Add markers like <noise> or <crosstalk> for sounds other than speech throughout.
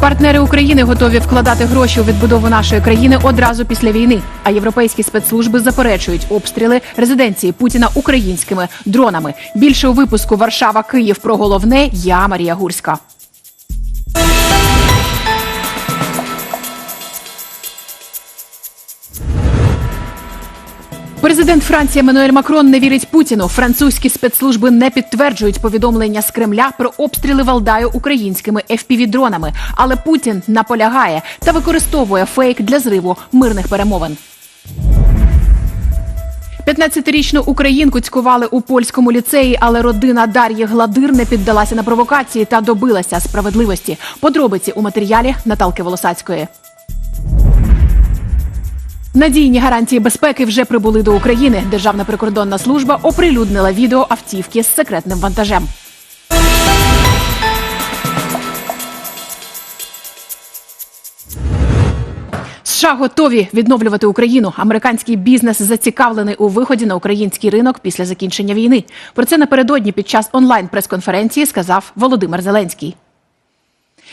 Партнери України готові вкладати гроші у відбудову нашої країни одразу після війни. А європейські спецслужби заперечують обстріли резиденції Путіна українськими дронами. Більше у випуску Варшава Київ про головне. Я Марія Гурська. Президент Франції Еммануель Макрон не вірить Путіну. Французькі спецслужби не підтверджують повідомлення з Кремля про обстріли Валдаю українськими FPV-дронами. Але Путін наполягає та використовує фейк для зриву мирних перемовин. 15-річну українку цькували у польському ліцеї, але родина Дар'ї Гладир не піддалася на провокації та добилася справедливості. Подробиці у матеріалі Наталки Волосацької. Надійні гарантії безпеки вже прибули до України. Державна прикордонна служба оприлюднила відео автівки з секретним вантажем. США готові відновлювати Україну. Американський бізнес зацікавлений у виході на український ринок після закінчення війни. Про це напередодні під час онлайн прес-конференції сказав Володимир Зеленський.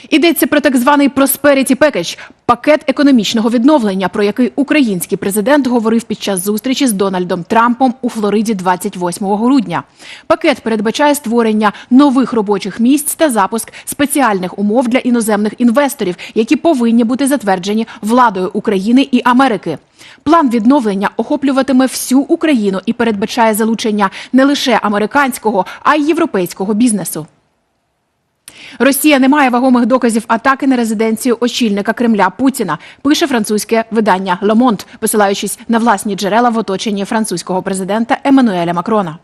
Йдеться про так званий Prosperity Package – пакет економічного відновлення, про який український президент говорив під час зустрічі з Дональдом Трампом у Флориді 28 грудня. Пакет передбачає створення нових робочих місць та запуск спеціальних умов для іноземних інвесторів, які повинні бути затверджені владою України і Америки. План відновлення охоплюватиме всю Україну і передбачає залучення не лише американського, а й європейського бізнесу. Росія не має вагомих доказів атаки на резиденцію очільника Кремля Путіна. Пише французьке видання «Le Monde», посилаючись на власні джерела в оточенні французького президента Еммануеля Макрона.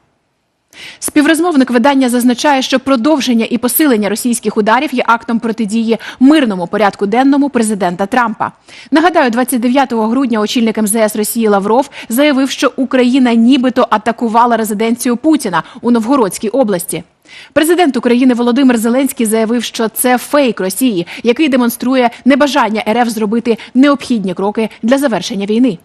Співрозмовник видання зазначає, що продовження і посилення російських ударів є актом протидії мирному порядку денному президента Трампа. Нагадаю, 29 грудня очільник МЗС Росії Лавров заявив, що Україна нібито атакувала резиденцію Путіна у Новгородській області. Президент України Володимир Зеленський заявив, що це фейк Росії, який демонструє небажання РФ зробити необхідні кроки для завершення війни.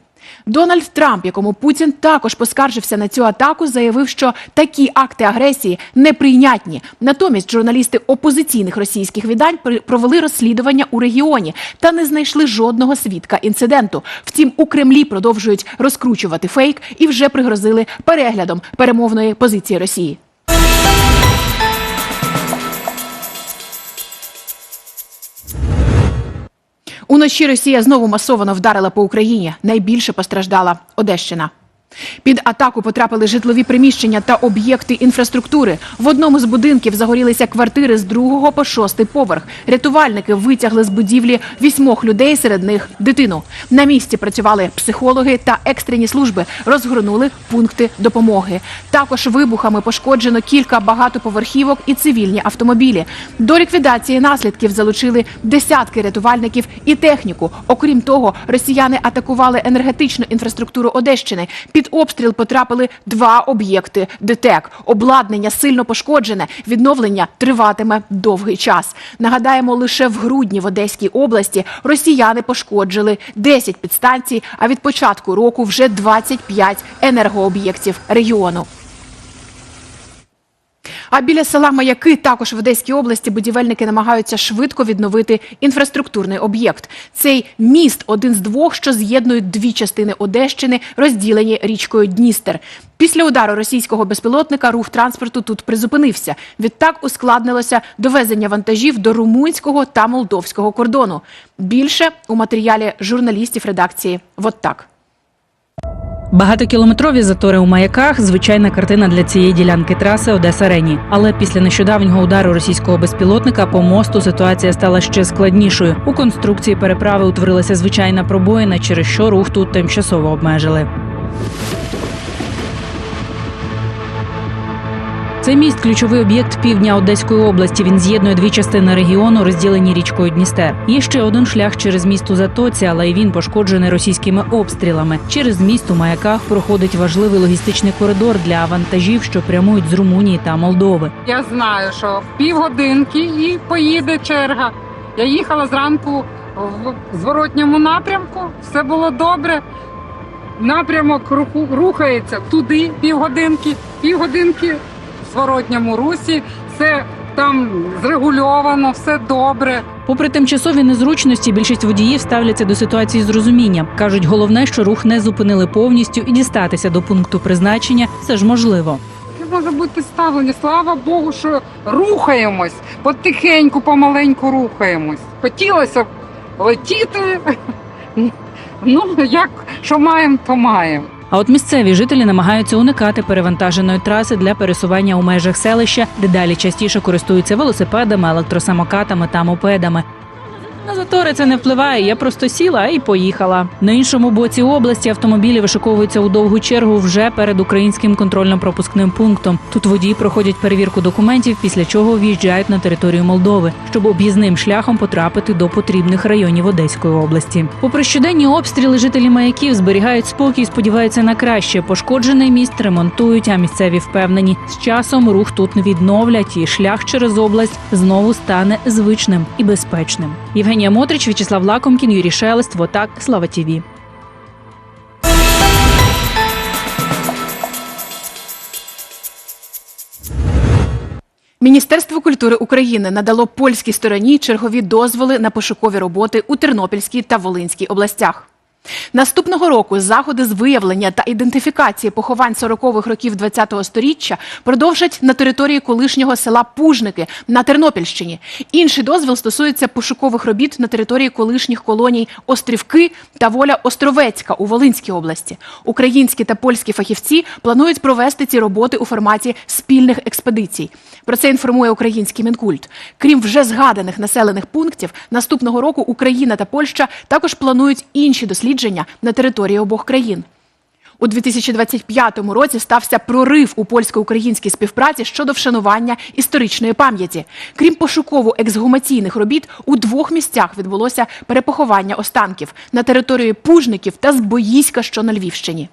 Дональд Трамп, якому Путін також поскаржився на цю атаку, заявив, що такі акти агресії неприйнятні. Натомість журналісти опозиційних російських при- провели розслідування у регіоні та не знайшли жодного свідка інциденту. Втім, у Кремлі продовжують розкручувати фейк і вже пригрозили переглядом перемовної позиції Росії. Уночі Росія знову масово вдарила по Україні. Найбільше постраждала Одещина. Під атаку потрапили житлові приміщення та об'єкти інфраструктури. В одному з будинків загорілися квартири з другого по шостий поверх. Рятувальники витягли з будівлі вісьмох людей, серед них дитину. На місці працювали психологи та екстрені служби, розгорнули пункти допомоги. Також вибухами пошкоджено кілька багатоповерхівок і цивільні автомобілі. До ліквідації наслідків залучили десятки рятувальників і техніку. Окрім того, росіяни атакували енергетичну інфраструктуру Одещини. Обстріл потрапили два об'єкти ДТЕК. Обладнання сильно пошкоджене. Відновлення триватиме довгий час. Нагадаємо, лише в грудні в Одеській області росіяни пошкоджили 10 підстанцій, а від початку року вже 25 енергооб'єктів регіону. А біля села Маяки, також в Одеській області, будівельники намагаються швидко відновити інфраструктурний об'єкт. Цей міст один з двох, що з'єднують дві частини Одещини, розділені річкою Дністер. Після удару російського безпілотника рух транспорту тут призупинився. Відтак ускладнилося довезення вантажів до румунського та молдовського кордону. Більше у матеріалі журналістів редакції «Вот так». Багатокілометрові затори у маяках звичайна картина для цієї ділянки траси Одеса Рені. Але після нещодавнього удару російського безпілотника по мосту ситуація стала ще складнішою. У конструкції переправи утворилася звичайна пробоїна, через що рух тут тимчасово обмежили. Цей міст ключовий об'єкт півдня Одеської області. Він з'єднує дві частини регіону, розділені річкою Дністер. Є ще один шлях через міст у Затоці, але і він пошкоджений російськими обстрілами. Через міст у маяках проходить важливий логістичний коридор для вантажів, що прямують з Румунії та Молдови. Я знаю, що півгодинки і поїде черга. Я їхала зранку в зворотньому напрямку, все було добре. Напрямок рухається туди півгодинки, півгодинки зворотньому русі, все там зрегульовано, все добре. Попри тимчасові незручності, більшість водіїв ставляться до ситуації з розумінням. кажуть, головне, що рух не зупинили повністю і дістатися до пункту призначення все ж можливо. Може бути ставлення? Слава Богу, що рухаємось, потихеньку, помаленьку рухаємось. Хотілося б летіти. <laughs> Ну, як що маємо, то маємо. А от місцеві жителі намагаються уникати перевантаженої траси для пересування у межах селища, де далі частіше користуються велосипедами, електросамокатами та мопедами. На затори це не впливає. Я просто сіла і поїхала. На іншому боці області автомобілі вишиковуються у довгу чергу вже перед українським контрольно-пропускним пунктом. Тут водії проходять перевірку документів, після чого в'їжджають на територію Молдови, щоб об'їзним шляхом потрапити до потрібних районів Одеської області. Попри щоденні обстріли, жителі маяків зберігають спокій, сподіваються на краще. Пошкоджений міст ремонтують, а місцеві впевнені, з часом рух тут не відновлять, і шлях через область знову стане звичним і безпечним. Євгенія Мотрич, В'ячеслав Лакомкін, Юрій Шелест, Вотак, Слава Тіві. Міністерство культури України надало польській стороні чергові дозволи на пошукові роботи у Тернопільській та Волинській областях. Наступного року заходи з виявлення та ідентифікації поховань 40-х років ХХ століття продовжать на території колишнього села Пужники на Тернопільщині. Інший дозвіл стосується пошукових робіт на території колишніх колоній Острівки та Воля Островецька у Волинській області. Українські та польські фахівці планують провести ці роботи у форматі спільних експедицій. Про це інформує український мінкульт. Крім вже згаданих населених пунктів, наступного року Україна та Польща також планують інші дослідження на території обох країн. У 2025 році стався прорив у польсько-українській співпраці щодо вшанування історичної пам'яті. Крім пошуково-ексгумаційних робіт, у двох місцях відбулося перепоховання останків на території Пужників та Збоїська, що на Львівщині.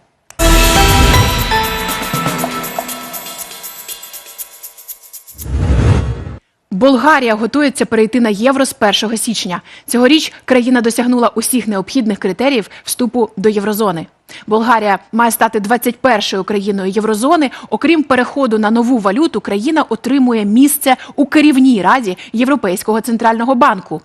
Болгарія готується перейти на євро з 1 січня. Цьогоріч країна досягнула усіх необхідних критеріїв вступу до єврозони. Болгарія має стати 21-ю країною єврозони. Окрім переходу на нову валюту, країна отримує місце у керівній раді Європейського центрального банку.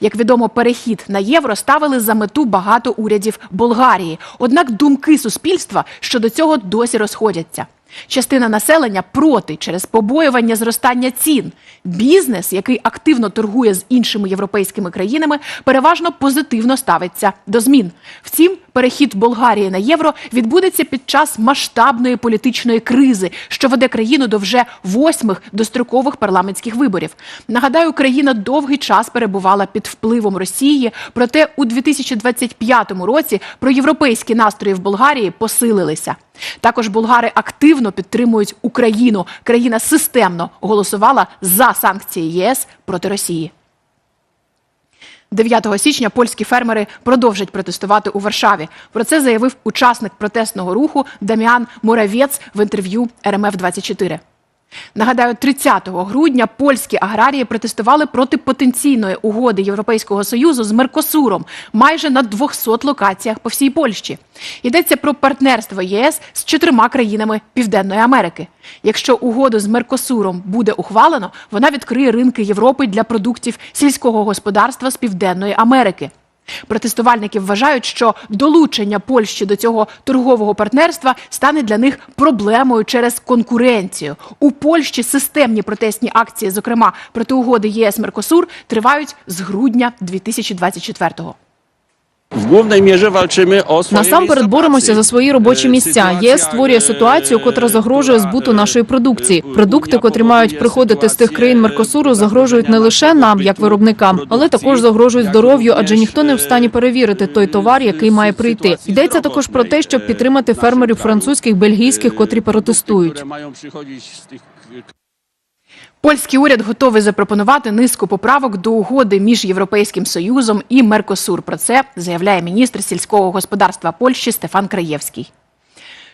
Як відомо, перехід на євро ставили за мету багато урядів Болгарії. Однак думки суспільства щодо цього досі розходяться. Частина населення проти через побоювання зростання цін. Бізнес, який активно торгує з іншими європейськими країнами, переважно позитивно ставиться до змін. Втім, перехід Болгарії на євро відбудеться під час масштабної політичної кризи, що веде країну до вже восьмих дострокових парламентських виборів. Нагадаю, країна довгий час перебувала під впливом Росії. Проте у 2025 році проєвропейські настрої в Болгарії посилилися. Також болгари активно підтримують Україну. Країна системно голосувала за санкції ЄС проти Росії. 9 січня польські фермери продовжать протестувати у Варшаві. Про це заявив учасник протестного руху Даміан Муравєц в інтерв'ю РМФ 24 Нагадаю, 30 грудня польські аграрії протестували проти потенційної угоди Європейського союзу з Меркосуром майже на 200 локаціях по всій Польщі. Йдеться про партнерство ЄС з чотирма країнами Південної Америки. Якщо угоду з Меркосуром буде ухвалено, вона відкриє ринки Європи для продуктів сільського господарства з Південної Америки. Протестувальники вважають, що долучення Польщі до цього торгового партнерства стане для них проблемою через конкуренцію. У Польщі системні протестні акції, зокрема проти угоди ЄС Меркосур, тривають з грудня 2024-го. W głównej mierze walczymy o swoje Насамперед боремося за свої робочі Е, місця. ЄС створює ситуацію, котра загрожує збуту нашої продукції. Продукти, котрі мають приходити з тих країн Меркосуру, загрожують не лише нам, як виробникам, але також загрожують здоров'ю, адже ніхто не в стані перевірити той товар, який має прийти. Йдеться також про те, щоб підтримати фермерів французьких, бельгійських, котрі протестують. Польський уряд готовий запропонувати низку поправок до угоди між Європейським Союзом і Меркосур. Про це заявляє міністр сільського господарства Польщі Стефан Краєвський.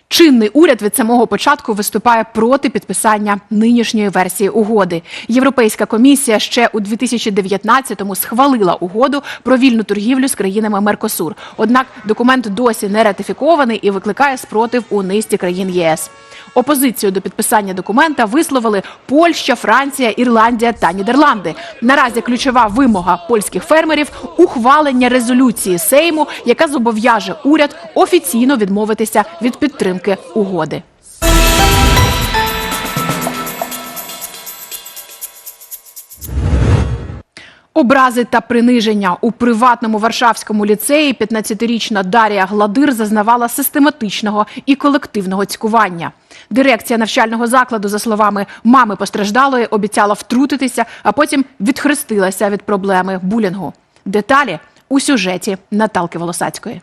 Чинний уряд від самого початку виступає проти підписання нинішньої версії угоди. Європейська комісія ще у 2019-му схвалила угоду про вільну торгівлю з країнами Меркосур. Однак документ досі не ратифікований і викликає спротив у низці країн ЄС. Опозицію до підписання документа висловили Польща, Франція, Ірландія та Нідерланди. Наразі ключова вимога польських фермерів ухвалення резолюції Сейму, яка зобов'яже уряд офіційно відмовитися від підтримки угоди. Образи та приниження у приватному варшавському ліцеї 15-річна Дарія Гладир зазнавала систематичного і колективного цькування. Дирекція навчального закладу, за словами мами постраждалої, обіцяла втрутитися, а потім відхрестилася від проблеми булінгу. Деталі у сюжеті Наталки Волосацької.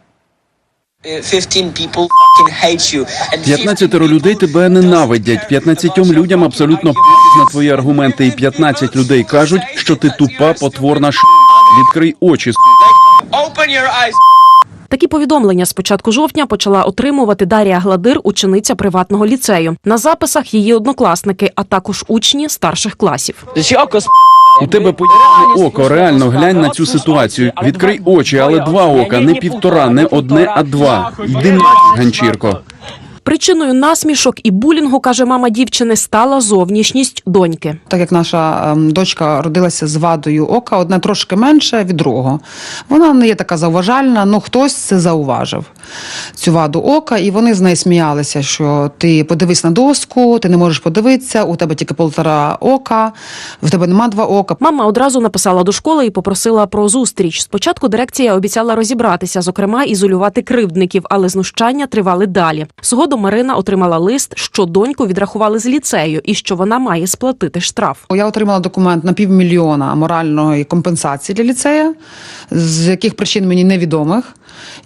15 людей тебе ненавидять. 15 людям абсолютно на твої аргументи, і 15 людей кажуть, що ти тупа, потворна ш. Відкрий очі. с***. Такі повідомлення з початку жовтня почала отримувати Дарія Гладир, учениця приватного ліцею. На записах її однокласники, а також учні старших класів. У тебе поїхали око. Реально глянь на цю ситуацію. Відкрий очі, але два ока, не півтора, не одне, а два. Йди на ганчірко. Причиною насмішок і булінгу, каже мама дівчини, стала зовнішність доньки. Так як наша ем, дочка родилася з вадою ока, одне трошки менше від другого. Вона не є така зауважальна, але хтось це зауважив. Цю ваду ока, і вони з нею сміялися, що ти подивись на доску, ти не можеш подивитися, у тебе тільки полтора ока, в тебе нема два ока. Мама одразу написала до школи і попросила про зустріч. Спочатку дирекція обіцяла розібратися, зокрема ізолювати кривдників, але знущання тривали далі. Згодом Марина отримала лист, що доньку відрахували з ліцею і що вона має сплатити штраф. Я отримала документ на півмільйона моральної компенсації для ліцея, з яких причин мені невідомих.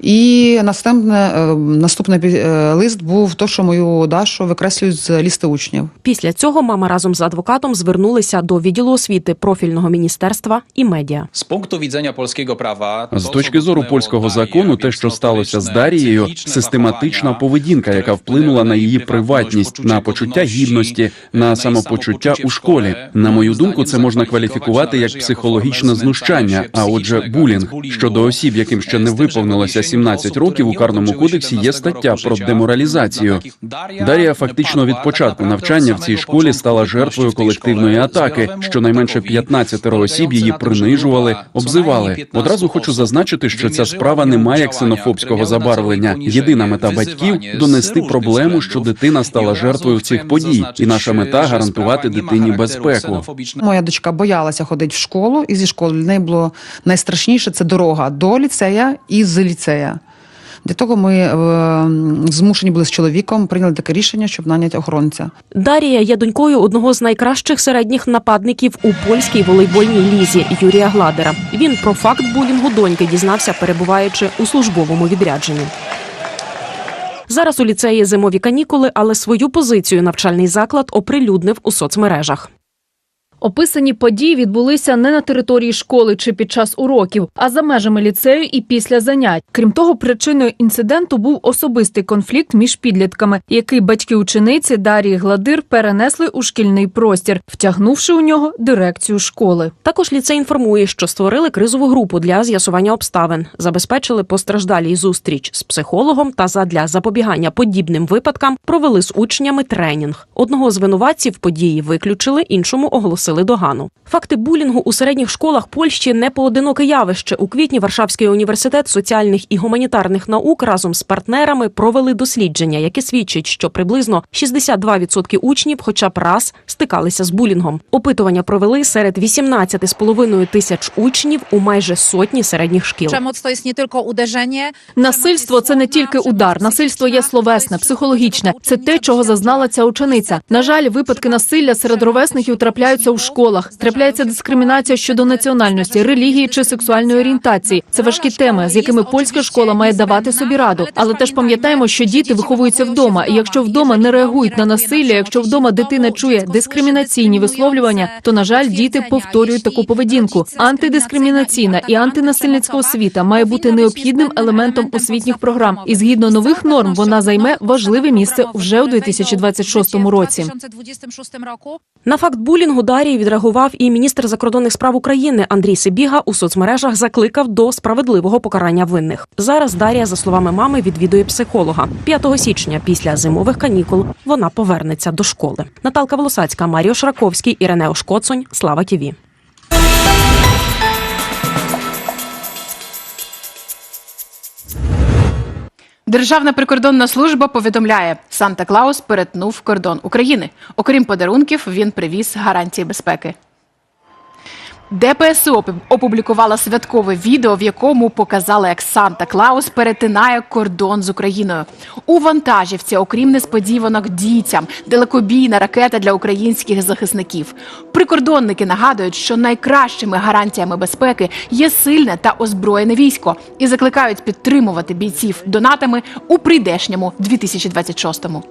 І наступне, е, наступний е, лист був то, що мою Дашу викреслюють з лісти учнів. Після цього мама разом з адвокатом звернулися до відділу освіти профільного міністерства і медіа. Z punktu widzenia polskiego prawa З точки зору польського закону, те, що сталося з Дарією, систематична поведінка, яка вплинула на її приватність, на почуття гідності, на самопочуття у школі. На мою думку, це можна кваліфікувати як психологічне знущання, а отже, булінг щодо осіб, яким ще не виповнилося 17 років. У карному кодексі є стаття про деморалізацію. Дарія фактично від початку навчання в цій школі стала жертвою колективної атаки. Щонайменше 15 осіб її принижували, обзивали. Одразу хочу зазначити, що ця справа не має ксенофобського забарвлення. Єдина мета батьків донести проблему, що дитина стала жертвою цих подій, і наша мета гарантувати дитині безпеку. Моя дочка боялася ходити в школу, і зі школи неї було найстрашніше це дорога до ліцея і з ліцея. Для того ми е, змушені були з чоловіком прийняли таке рішення, щоб наняти охоронця. Дарія є донькою одного з найкращих середніх нападників у польській волейбольній лізі Юрія Гладера. Він про факт булінгу доньки дізнався, перебуваючи у службовому відрядженні. Зараз у ліцеї зимові канікули, але свою позицію навчальний заклад оприлюднив у соцмережах. Описані події відбулися не на території школи чи під час уроків, а за межами ліцею і після занять. Крім того, причиною інциденту був особистий конфлікт між підлітками, який батьки учениці Дарії Гладир перенесли у шкільний простір, втягнувши у нього дирекцію школи. Також ліцей інформує, що створили кризову групу для з'ясування обставин, забезпечили постраждалій зустріч з психологом та задля запобігання подібним випадкам провели з учнями тренінг. Одного з винуватців події виключили, іншому оголосили догану. Факти булінгу у середніх школах Польщі не поодиноке явище. У квітні Варшавський університет соціальних і гуманітарних наук разом з партнерами провели дослідження, яке свідчить, що приблизно 62% учнів, хоча б раз, стикалися з булінгом. Опитування провели серед 18,5 тисяч учнів у майже сотні середніх шкіл. Насильство це не тільки удар, насильство є словесне, психологічне. Це те, чого зазнала ця учениця. На жаль, випадки насилля серед ровесників трапляються у в школах. Трапляється дискримінація щодо національності, релігії чи сексуальної орієнтації. Це важкі теми, з якими польська школа має давати собі раду. Але теж пам'ятаємо, що діти виховуються вдома, і якщо вдома не реагують на насилля, якщо вдома дитина чує дискримінаційні висловлювання, то на жаль, діти повторюють таку поведінку. Антидискримінаційна і антинасильницька освіта має бути необхідним елементом освітніх програм. І згідно нових норм вона займе важливе місце вже у 2026 році. 2026 roku. На факт булінгу Дарії відреагував і міністр закордонних справ України Андрій Сибіга у соцмережах закликав до справедливого покарання винних. Зараз Дарія, за словами мами, відвідує психолога. 5 січня, після зимових канікул, вона повернеться до школи. Наталка Волосацька, Маріо Шраковський, Іринео Шкоцонь. Слава Тіві. Державна прикордонна служба повідомляє, Санта Клаус перетнув кордон України. Окрім подарунків, він привіз гарантії безпеки. ДПСУ опу- опублікувала святкове відео, в якому показали, як Санта Клаус перетинає кордон з Україною. У вантажівці, окрім несподіванок дітям, далекобійна ракета для українських захисників. Прикордонники нагадують, що найкращими гарантіями безпеки є сильне та озброєне військо і закликають підтримувати бійців донатами у прийдешньому 2026-му.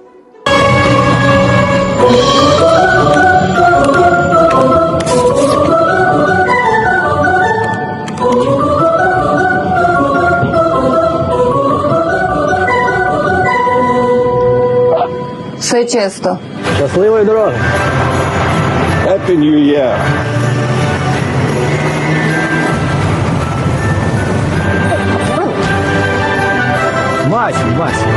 Чисто. Щасливої дороги. Happy New Year! Вась, Вась.